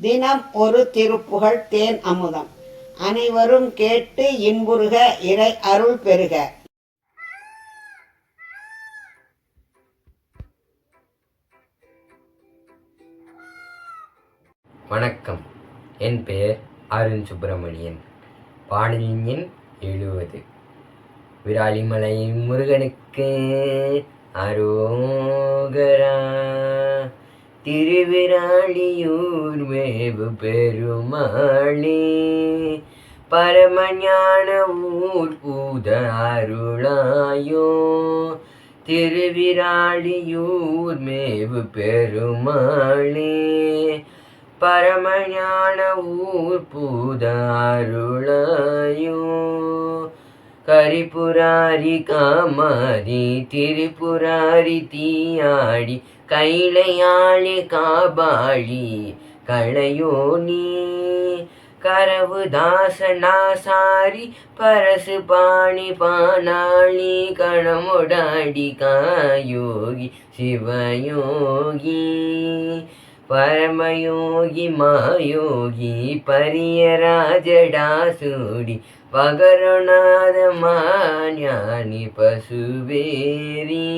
தினம் ஒரு திருப்புகழ் தேன் அமுதம். அனைவரும் கேட்டு இன்புறுக இறை அருள் பெறுக. வணக்கம். என் பெயர் அருண் சுப்பிரமணியன். பாடலின் எழுவது எழுபது. விராலிமலை முருகனுக்கு அரோகரா திருவிராளியூர் மேவு பெருமாளே. பரமஞான ஊர் பூத அருளாயோ. திருவிராளியூர் மேவு பெருமாளே. பரமஞான ஊர் பூத அருளாயோ. கரிபுராரி காமாரி திரிபுராரி தீயாடி கைலையாளி காபாளி களையோ நீ கரவு தாசனாசாரி பரசு பாணி பானாளி கணமுடாடி காயோகி சிவயோகி. பரமயோகி மாயோகி பரியராஜடாசூடி பகரநாத மாஞானி பசுவேரி.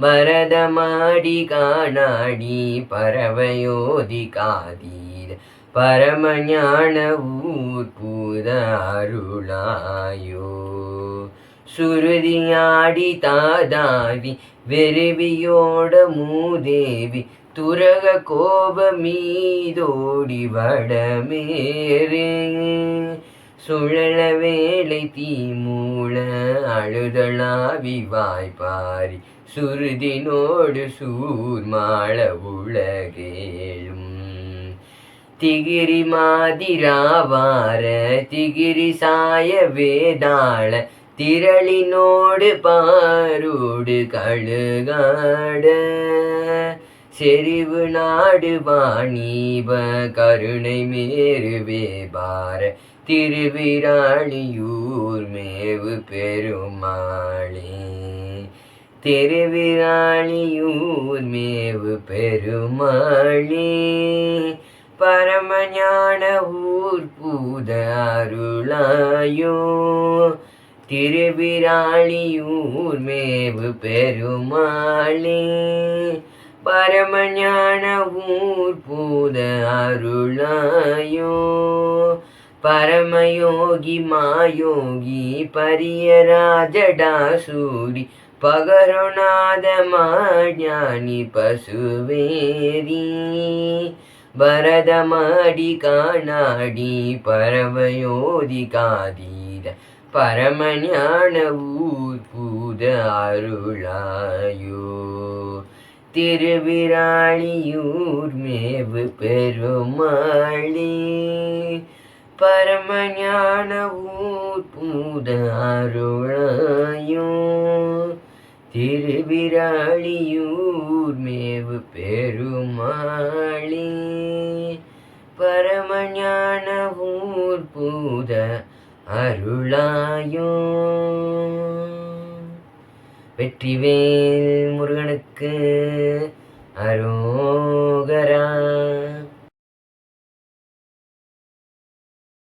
பரதமாடி காணாடி பறவையோதி காதீர பரமஞான ஊர் பூத அருளாயோ. சுருதியாடி தாதாவி வெறுவியோட மூதேவி துரக கோபமீதோடி வடமேரே சுழல வேலை தீமூல அழுதளாவி வாய்ப்பாரி சுருதினோடு சூர்மாள உலகேழும். திகிரி மாதிராவார திகிரி சாய வேதாள திரளினோடு பாரோடு கழுகாட. செறிவு நாடு வாணிப கருணை மேருவே பார. திருவிராளியூர் மேவு பெருமாளே. திருவிராளியூர் மேவு பெருமாளே. பரமஞான ஊர் பூத அருளாயோ. திருவிராளியூர் மேவு பெருமாளே. பரமஞான ஊர் பூத அருளாயோ. பரமயோகி மாயோகி பரியராஜடாசூரி பகருநாத மாஞானி பசுவேரி. பரதமாடி காணாடி பரமயோதி காதீர பரமஞான ஊர் பூத அருளாயோ. திருவிராளியூர் மேவு பெருமாளி. பரமஞான ஊர் பூத அருளாயோ திருவிராளியூர் மேவு பெருமாளி. பரமஞான ஊர் பூத அருளாயோ வெற்றிவேல் முருகனுக்கு